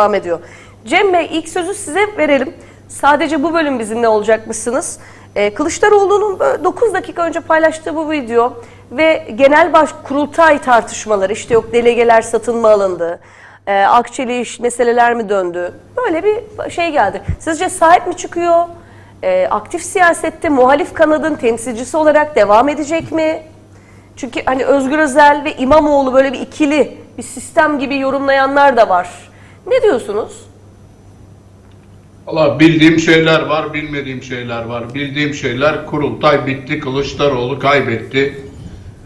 devam ediyor. Cem Bey ilk sözü size verelim. Sadece bu bölüm bizimle olacakmışsınız. Ee, Kılıçdaroğlu'nun 9 dakika önce paylaştığı bu video ve genel baş kurultay tartışmaları işte yok delegeler satın mı alındı, e, akçeli meseleler mi döndü böyle bir şey geldi. Sizce sahip mi çıkıyor? Ee, aktif siyasette muhalif kanadın temsilcisi olarak devam edecek mi? Çünkü hani Özgür Özel ve İmamoğlu böyle bir ikili bir sistem gibi yorumlayanlar da var. Ne diyorsunuz? Valla bildiğim şeyler var, bilmediğim şeyler var. Bildiğim şeyler kurultay bitti, Kılıçdaroğlu kaybetti.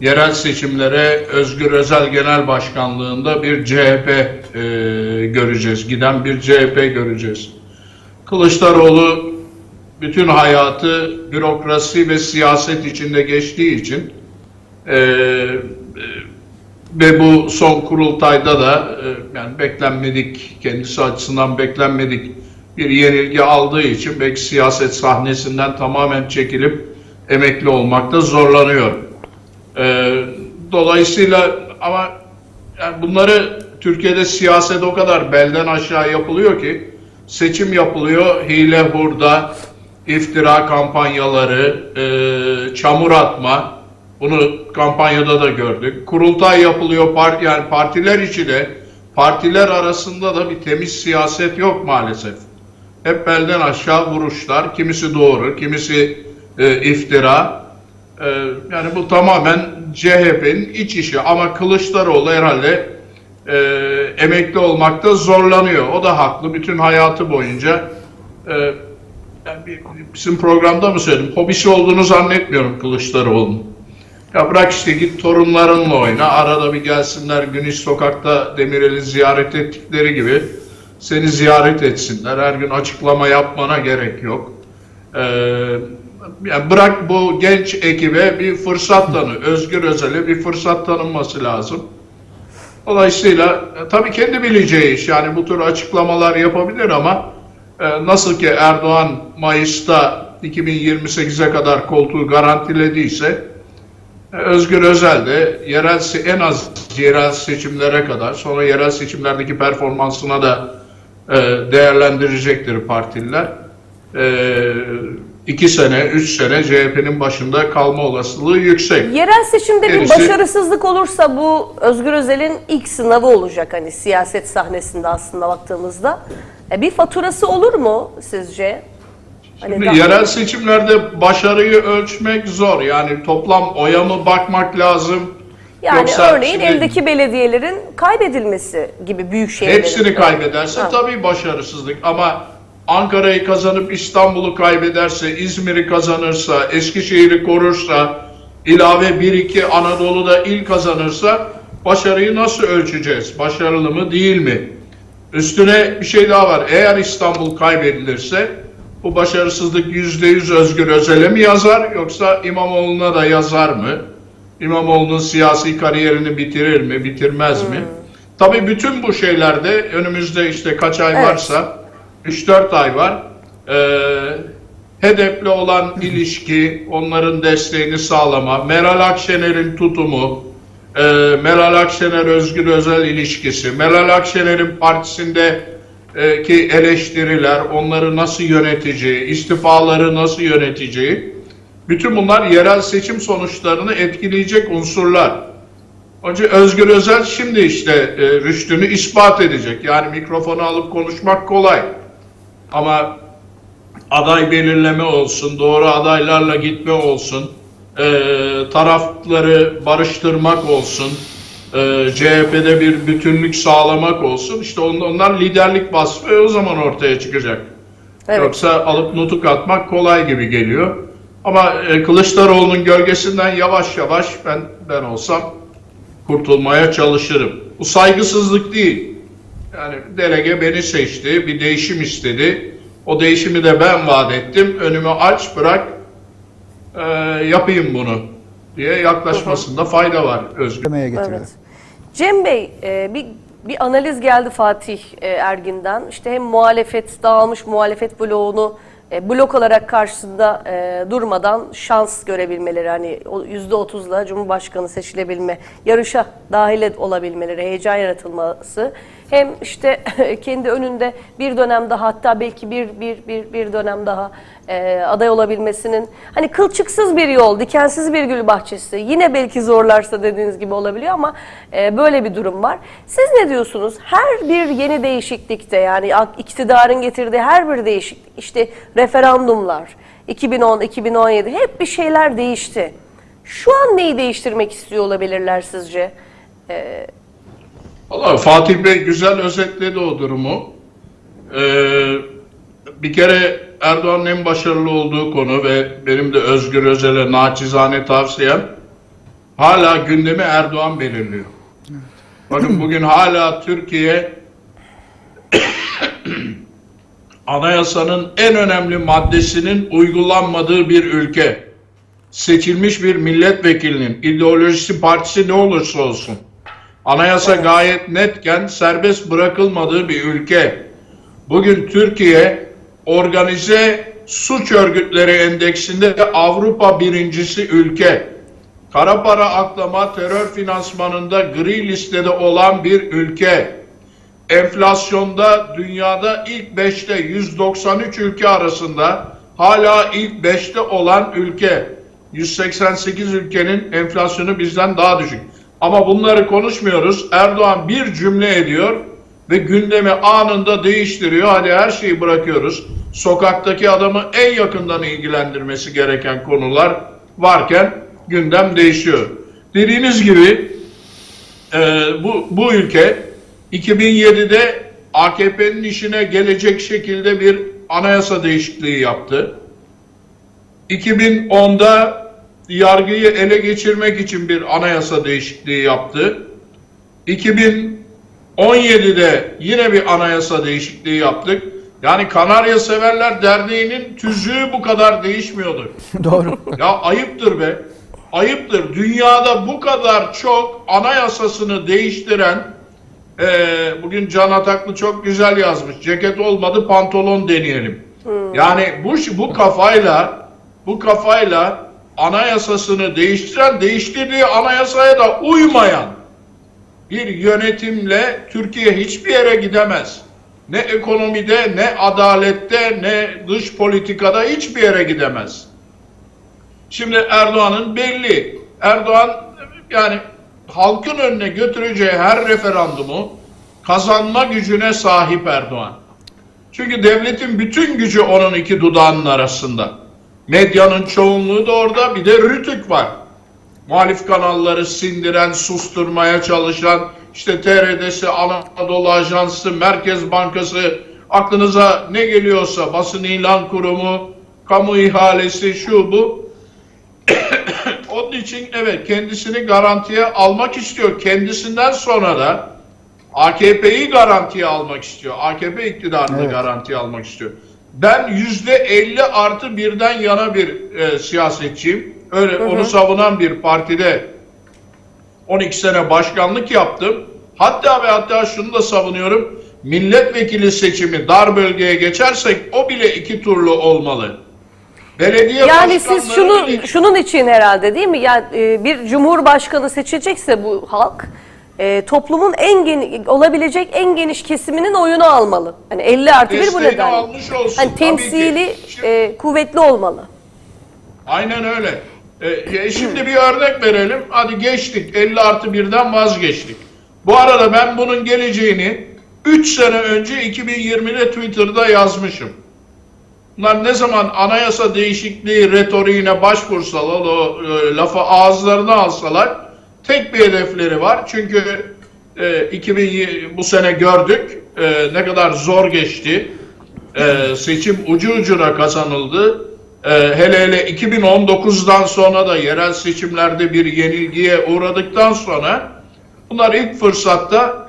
Yerel seçimlere Özgür Özel Genel Başkanlığında bir CHP e, göreceğiz. Giden bir CHP göreceğiz. Kılıçdaroğlu bütün hayatı bürokrasi ve siyaset içinde geçtiği için e, e, ve bu son kurultayda da e, yani beklenmedik, kendisi açısından beklenmedik bir yenilgi aldığı için belki siyaset sahnesinden tamamen çekilip emekli olmakta zorlanıyor. E, dolayısıyla ama yani bunları Türkiye'de siyaset o kadar belden aşağı yapılıyor ki seçim yapılıyor, hile hurda, iftira kampanyaları, e, çamur atma, bunu kampanyada da gördük. Kurultay yapılıyor, part, yani partiler içi de, partiler arasında da bir temiz siyaset yok maalesef. Hep belden aşağı vuruşlar, kimisi doğru, kimisi e, iftira. E, yani bu tamamen CHP'nin iç işi ama Kılıçdaroğlu herhalde e, emekli olmakta zorlanıyor. O da haklı. Bütün hayatı boyunca e, yani bizim programda mı söyledim? Hobisi olduğunu zannetmiyorum Kılıçdaroğlu'nun. Ya bırak işte git torunlarınla oyna. Arada bir gelsinler Güneş Sokak'ta Demirel'i ziyaret ettikleri gibi seni ziyaret etsinler. Her gün açıklama yapmana gerek yok. Ee, yani bırak bu genç ekibe bir fırsat tanı. Özgür Özel'e bir fırsat tanınması lazım. Dolayısıyla e, tabii kendi bileceği iş yani bu tür açıklamalar yapabilir ama e, nasıl ki Erdoğan Mayıs'ta 2028'e kadar koltuğu garantilediyse Özgür Özel de yerel en az yerel seçimlere kadar sonra yerel seçimlerdeki performansına da e, değerlendirecektir partililer. E, iki sene, üç sene CHP'nin başında kalma olasılığı yüksek. Yerel seçimde bir Gerisi- başarısızlık olursa bu Özgür Özel'in ilk sınavı olacak hani siyaset sahnesinde aslında baktığımızda. E, bir faturası olur mu sizce? Hani Şimdi daha- yerel seçimlerde başarıyı ölçmek zor. Yani toplam oya mı bakmak lazım? yani Yoksa örneğin şimdi eldeki belediyelerin kaybedilmesi gibi büyük şehirlerin. hepsini kaybederse Ha. tabii başarısızlık. Ama Ankara'yı kazanıp İstanbul'u kaybederse, İzmir'i kazanırsa, Eskişehir'i korursa, ilave 1-2 Anadolu'da il kazanırsa başarıyı nasıl ölçeceğiz? Başarılı mı değil mi? Üstüne bir şey daha var. Eğer İstanbul kaybedilirse bu başarısızlık yüzde yüz Özgür Özel'e mi yazar yoksa İmamoğlu'na da yazar mı? İmamoğlu'nun siyasi kariyerini bitirir mi, bitirmez mi? Tabii bütün bu şeylerde önümüzde işte kaç ay Evet. varsa 3-4 ay var. Ee, HEDEP'le olan ilişki, onların desteğini sağlama, Meral Akşener'in tutumu, e, Meral Akşener Özgür Özel ilişkisi, Meral Akşener'in partisinde e, ki eleştiriler, onları nasıl yöneteceği, istifaları nasıl yöneteceği, bütün bunlar yerel seçim sonuçlarını etkileyecek unsurlar. İçin Özgür Özel şimdi işte e, rüştünü ispat edecek. Yani mikrofonu alıp konuşmak kolay. Ama aday belirleme olsun, doğru adaylarla gitme olsun, e, tarafları barıştırmak olsun, e, CHP'de bir bütünlük sağlamak olsun. İşte on- onlar liderlik vasfı o zaman ortaya çıkacak. Evet. Yoksa alıp nutuk atmak kolay gibi geliyor. Ama e, Kılıçdaroğlu'nun gölgesinden yavaş yavaş ben ben olsam kurtulmaya çalışırım. Bu saygısızlık değil. Yani delege beni seçti, bir değişim istedi. O değişimi de ben vaat ettim. Önümü aç bırak, e, yapayım bunu diye yaklaşmasında fayda var Özgür. Evet. Cem Bey e, bir bir analiz geldi Fatih e, Ergin'den. İşte hem muhalefet dağılmış muhalefet bloğunu e, blok olarak karşısında e, durmadan şans görebilmeleri hani o yüzde otuzla Cumhurbaşkanı seçilebilme yarışa dahil olabilmeleri heyecan yaratılması hem işte kendi önünde bir dönem daha hatta belki bir bir bir bir dönem daha e, aday olabilmesinin hani kılçıksız bir yol, dikensiz bir gül bahçesi. Yine belki zorlarsa dediğiniz gibi olabiliyor ama e, böyle bir durum var. Siz ne diyorsunuz? Her bir yeni değişiklikte yani iktidarın getirdiği her bir değişiklik işte referandumlar 2010 2017 hep bir şeyler değişti. Şu an neyi değiştirmek istiyor olabilirler sizce? Valla Fatih Bey güzel özetledi o durumu. Ee, bir kere Erdoğan'ın en başarılı olduğu konu ve benim de Özgür Özel'e naçizane tavsiyem hala gündemi Erdoğan belirliyor. Bakın bugün hala Türkiye anayasanın en önemli maddesinin uygulanmadığı bir ülke. Seçilmiş bir milletvekilinin ideolojisi partisi ne olursa olsun Anayasa gayet netken serbest bırakılmadığı bir ülke. Bugün Türkiye organize suç örgütleri endeksinde Avrupa birincisi ülke. Kara para aklama terör finansmanında gri listede olan bir ülke. Enflasyonda dünyada ilk 5'te 193 ülke arasında hala ilk 5'te olan ülke. 188 ülkenin enflasyonu bizden daha düşük. Ama bunları konuşmuyoruz. Erdoğan bir cümle ediyor ve gündemi anında değiştiriyor. Hadi her şeyi bırakıyoruz. Sokaktaki adamı en yakından ilgilendirmesi gereken konular varken gündem değişiyor. Dediğiniz gibi e, bu, bu ülke 2007'de AKP'nin işine gelecek şekilde bir anayasa değişikliği yaptı. 2010'da yargıyı ele geçirmek için bir anayasa değişikliği yaptı. 2017'de yine bir anayasa değişikliği yaptık. Yani Kanarya Severler Derneği'nin tüzüğü bu kadar değişmiyordu. Doğru. Ya ayıptır be. Ayıptır. Dünyada bu kadar çok anayasasını değiştiren eee, bugün Can Ataklı çok güzel yazmış. Ceket olmadı pantolon deneyelim. Yani bu bu kafayla bu kafayla anayasasını değiştiren, değiştirdiği anayasaya da uymayan bir yönetimle Türkiye hiçbir yere gidemez. Ne ekonomide, ne adalette, ne dış politikada hiçbir yere gidemez. Şimdi Erdoğan'ın belli. Erdoğan yani halkın önüne götüreceği her referandumu kazanma gücüne sahip Erdoğan. Çünkü devletin bütün gücü onun iki dudağının arasında. Medyanın çoğunluğu da orada bir de Rütük var. Muhalif kanalları sindiren, susturmaya çalışan, işte TRD'si, Anadolu Ajansı, Merkez Bankası, aklınıza ne geliyorsa basın ilan kurumu, kamu ihalesi, şu bu. Onun için evet kendisini garantiye almak istiyor. Kendisinden sonra da AKP'yi garantiye almak istiyor. AKP iktidarını Evet. garantiye almak istiyor. Ben yüzde 50 artı birden yana bir e, siyasetçiyim. Öyle onu savunan bir partide 12 sene başkanlık yaptım. Hatta ve hatta şunu da savunuyorum. Milletvekili seçimi dar bölgeye geçersek o bile iki turlu olmalı. Belediye Yani siz şunu bile- şunun için herhalde değil mi? Yani e, bir cumhurbaşkanı seçilecekse bu halk e, toplumun en geniş olabilecek en geniş kesiminin oyunu almalı. Hani 50 artı bir bu Desteğini nedenle. almış olsun, Hani tabii temsili ki. Şimdi- e, kuvvetli olmalı. Aynen öyle. E, e, şimdi bir örnek verelim. Hadi geçtik. 50 artı birden vazgeçtik. Bu arada ben bunun geleceğini 3 sene önce 2020'de Twitter'da yazmışım. Bunlar ne zaman anayasa değişikliği retoriğine başvursalar, o e, lafı ağızlarına alsalar tek bir hedefleri var. Çünkü e, 2000 bu sene gördük e, ne kadar zor geçti. E, seçim ucu ucuna kazanıldı. E, hele hele 2019'dan sonra da yerel seçimlerde bir yenilgiye uğradıktan sonra bunlar ilk fırsatta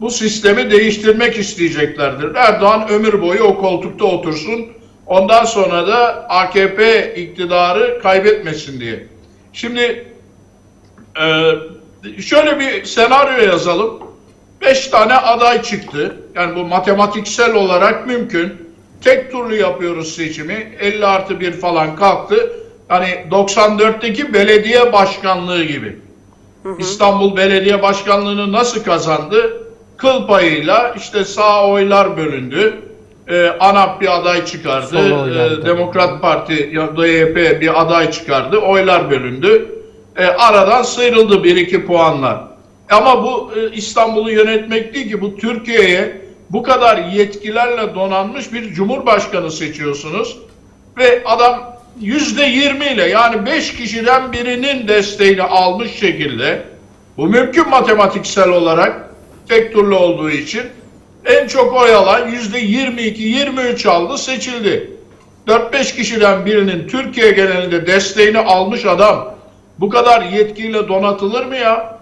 bu sistemi değiştirmek isteyeceklerdir. Erdoğan ömür boyu o koltukta otursun. Ondan sonra da AKP iktidarı kaybetmesin diye. Şimdi e, şöyle bir senaryo yazalım. Beş tane aday çıktı. Yani bu matematiksel olarak mümkün. Tek turlu yapıyoruz seçimi. 50 artı 1 falan kalktı. Hani 94'teki belediye başkanlığı gibi. İstanbul Belediye Başkanlığı'nı nasıl kazandı? kıl payıyla işte sağ oylar bölündü. Ee, ANAP bir aday çıkardı. Ee. Demokrat Parti ya DYP bir aday çıkardı. Oylar bölündü. Ee, aradan sıyrıldı bir iki puanlar. Ama bu e, İstanbul'u yönetmek değil ki bu Türkiye'ye bu kadar yetkilerle donanmış bir cumhurbaşkanı seçiyorsunuz ve adam yüzde yirmi ile yani beş kişiden birinin desteğini almış şekilde bu mümkün matematiksel olarak tek turlu olduğu için en çok oy alan yüzde 22-23 aldı seçildi. 4-5 kişiden birinin Türkiye genelinde desteğini almış adam bu kadar yetkiyle donatılır mı ya?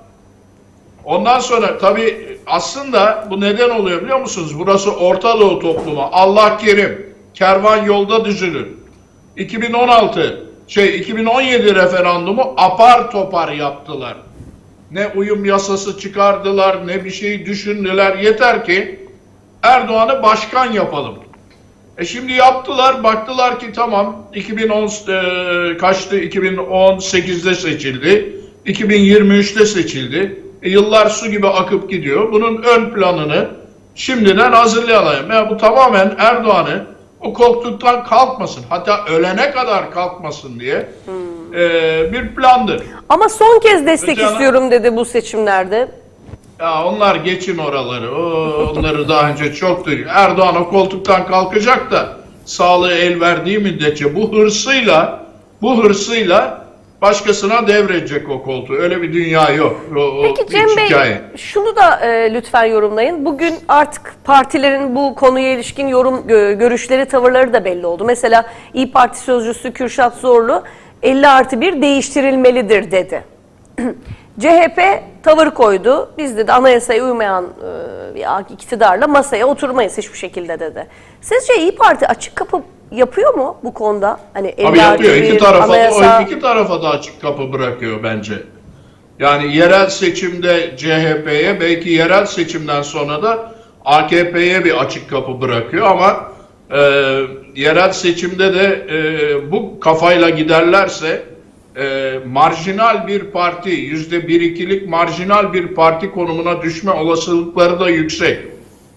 Ondan sonra tabii aslında bu neden oluyor biliyor musunuz? Burası Orta Doğu toplumu. Allah kerim. Kervan yolda düzülür. 2016 şey 2017 referandumu apar topar yaptılar. Ne uyum yasası çıkardılar, ne bir şey düşündüler. Yeter ki Erdoğan'ı başkan yapalım. E şimdi yaptılar, baktılar ki tamam 2010 e, kaçtı? 2018'de seçildi. 2023'te seçildi. E, yıllar su gibi akıp gidiyor. Bunun ön planını şimdiden hazırlayalım. Ya bu tamamen Erdoğan'ı o koltuktan kalkmasın. Hatta ölene kadar kalkmasın diye e, bir plandır. Ama son kez destek Öcalan- istiyorum dedi bu seçimlerde. Ya onlar geçin oraları. O, onları daha önce çok duyduk. Erdoğan o koltuktan kalkacak da sağlığı el verdiği müddetçe bu hırsıyla bu hırsıyla başkasına devredecek o koltuğu. Öyle bir dünya yok. O, Peki Cem Bey hikaye. şunu da e, lütfen yorumlayın. Bugün artık partilerin bu konuya ilişkin yorum gö- görüşleri, tavırları da belli oldu. Mesela İyi Parti sözcüsü Kürşat Zorlu 50 artı 1 değiştirilmelidir dedi. CHP tavır koydu. Biz dedi anayasaya uymayan e, bir iktidarla masaya oturmayız hiçbir şekilde dedi. Sizce İyi Parti açık kapı yapıyor mu bu konuda? Hani 50 Abi yapıyor. İki 1, tarafa, anayasa... o iki tarafa da açık kapı bırakıyor bence. Yani yerel seçimde CHP'ye belki yerel seçimden sonra da AKP'ye bir açık kapı bırakıyor ama e, yerel seçimde de e, bu kafayla giderlerse e, marjinal bir parti, yüzde bir ikilik marjinal bir parti konumuna düşme olasılıkları da yüksek.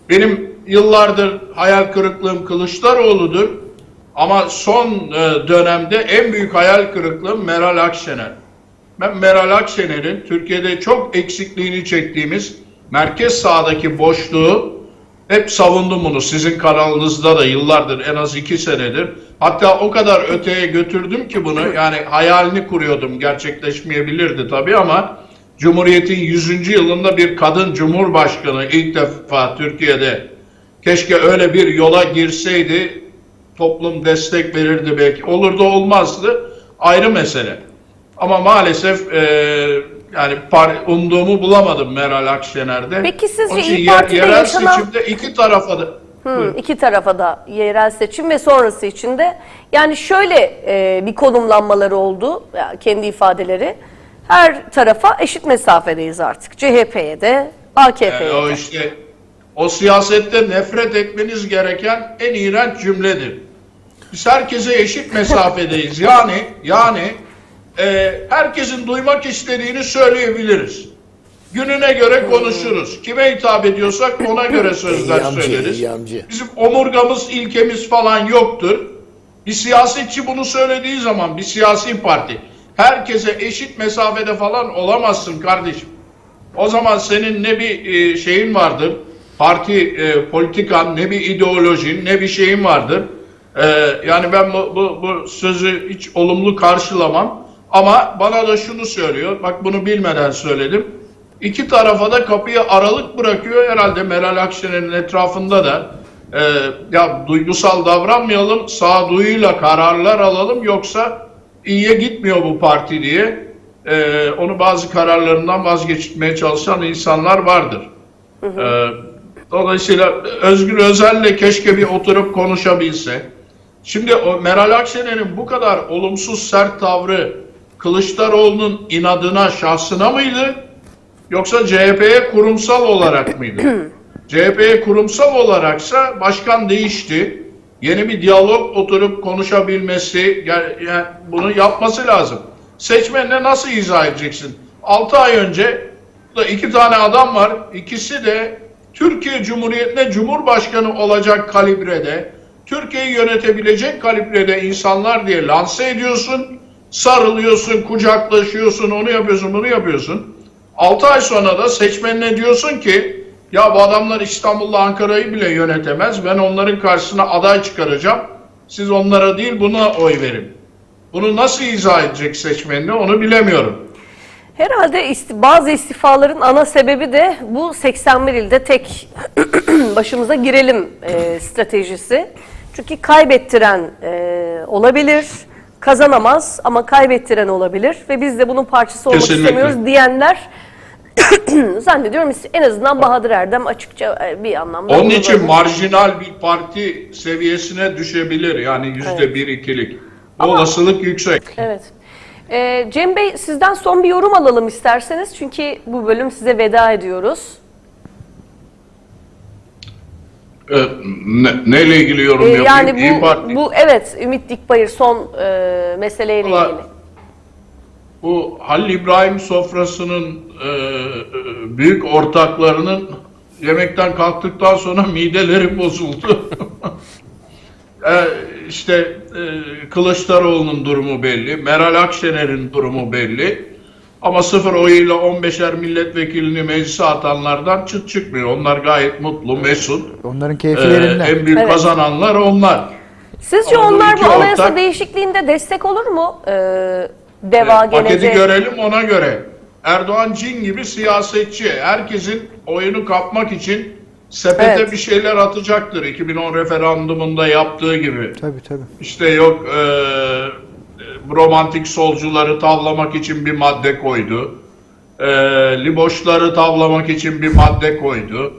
Benim yıllardır hayal kırıklığım Kılıçdaroğlu'dur. Ama son e, dönemde en büyük hayal kırıklığım Meral Akşener. Ben Meral Akşener'in Türkiye'de çok eksikliğini çektiğimiz merkez sağdaki boşluğu hep savundum bunu. Sizin kanalınızda da yıllardır en az iki senedir. Hatta o kadar öteye götürdüm ki bunu yani hayalini kuruyordum. Gerçekleşmeyebilirdi tabii ama Cumhuriyet'in 100. yılında bir kadın cumhurbaşkanı ilk defa Türkiye'de keşke öyle bir yola girseydi toplum destek verirdi belki. Olur da olmazdı ayrı mesele. Ama maalesef e, yani umduğumu bulamadım Meral Akşener'de. Peki sizce Onun için İYİ yer- Parti'de yerel yaşanan- seçimde iki tarafa da Hı, iki tarafa da yerel seçim ve sonrası içinde yani şöyle e, bir konumlanmaları oldu ya kendi ifadeleri her tarafa eşit mesafedeyiz artık CHP'ye de AKP'ye o de. işte o siyasette nefret etmeniz gereken en iğrenç cümledir. Biz herkese eşit mesafedeyiz. Yani yani e, herkesin duymak istediğini söyleyebiliriz. Gününe göre konuşuruz. Kime hitap ediyorsak ona göre sözler Eyyamcı, söyleriz. eyyamcı. Bizim omurgamız, ilkemiz falan yoktur. Bir siyasetçi bunu söylediği zaman bir siyasi parti herkese eşit mesafede falan olamazsın kardeşim. O zaman senin ne bir e, şeyin vardır, parti e, politikan, ne bir ideolojin, ne bir şeyin vardır. E, yani ben bu, bu, bu sözü hiç olumlu karşılamam. Ama bana da şunu söylüyor, bak bunu bilmeden söyledim. İki tarafa da kapıyı aralık bırakıyor herhalde Meral Akşener'in etrafında da. e, ya duygusal davranmayalım, sağduyuyla kararlar alalım yoksa iyiye gitmiyor bu parti diye e, onu bazı kararlarından vazgeçirmeye çalışan insanlar vardır. E, dolayısıyla Özgür Özel'le keşke bir oturup konuşabilse. Şimdi o Meral Akşener'in bu kadar olumsuz sert tavrı Kılıçdaroğlu'nun inadına, şahsına mıydı? Yoksa CHP'ye kurumsal olarak mıydı? CHP'ye kurumsal olaraksa başkan değişti. Yeni bir diyalog oturup konuşabilmesi, yani, bunu yapması lazım. Seçmenine nasıl izah edeceksin? 6 ay önce burada iki tane adam var. İkisi de Türkiye Cumhuriyeti'ne Cumhurbaşkanı olacak kalibrede, Türkiye'yi yönetebilecek kalibrede insanlar diye lanse ediyorsun, sarılıyorsun, kucaklaşıyorsun, onu yapıyorsun, bunu yapıyorsun. 6 ay sonra da seçmenine diyorsun ki ya bu adamlar İstanbul'la Ankara'yı bile yönetemez. Ben onların karşısına aday çıkaracağım. Siz onlara değil buna oy verin. Bunu nasıl izah edecek seçmenine onu bilemiyorum. Herhalde isti- bazı istifaların ana sebebi de bu 81 ilde tek başımıza girelim e, stratejisi. Çünkü kaybettiren e, olabilir, kazanamaz ama kaybettiren olabilir ve biz de bunun parçası olmak Kesinlikle. istemiyoruz diyenler zannediyorum en azından Bahadır Erdem açıkça e, bir anlamda. Onun için böyle- marjinal bir parti seviyesine düşebilir. Yani yüzde bir ikilik. Ama- olasılık yüksek. Evet. Ee, Cem Bey sizden son bir yorum alalım isterseniz. Çünkü bu bölüm size veda ediyoruz. Ee, ne, neyle ilgili yorum Ee, yapayım? yani bu, bu evet Ümit Dikbayır son e, meseleyle Valla- ilgili. Bu Halil İbrahim sofrasının e, e, büyük ortaklarının yemekten kalktıktan sonra mideleri bozuldu. e, işte e, Kılıçdaroğlu'nun durumu belli, Meral Akşener'in durumu belli. Ama sıfır oyuyla 15'er milletvekilini meclise atanlardan çıt çıkmıyor. Onlar gayet mutlu, mesut. Onların E, keyfi yerinde. en büyük Evet. kazananlar onlar. Sizce Ama bu onlar bu anayasa ortak- değişikliğinde destek olur mu? Ee, deva Evet, Paketi gelecek. görelim ona göre. Erdoğan cin gibi siyasetçi. Herkesin oyunu kapmak için sepete Evet. bir şeyler atacaktır. 2010 referandumunda yaptığı gibi. Tabii tabii. İşte yok e, romantik solcuları tavlamak için bir madde koydu. E, liboşları tavlamak için bir madde koydu.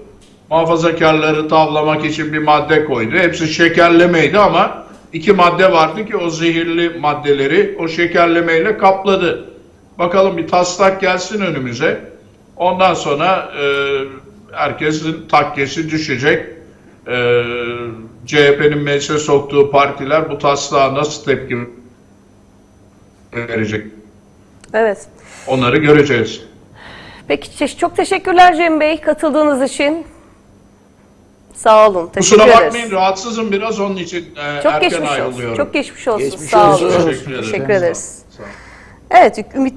Muhafazakarları tavlamak için bir madde koydu. Hepsi şekerlemeydi ama iki madde vardı ki o zehirli maddeleri o şekerlemeyle kapladı. Bakalım bir taslak gelsin önümüze. Ondan sonra e, herkesin takkesi düşecek. E, CHP'nin meclise soktuğu partiler bu taslağa nasıl tepki verecek? Evet. Onları göreceğiz. Peki çok teşekkürler Cem Bey katıldığınız için. Sağ olun. Teşekkür Kusura ederiz. bakmayın rahatsızım biraz onun için e, Çok erken geçmiş olsun. ayrılıyorum. Çok geçmiş olsun. Geçmiş Sağ olsun. olun. Teşekkür ederim. Teşekkür ederiz. Sağ olun. Evet, Ümit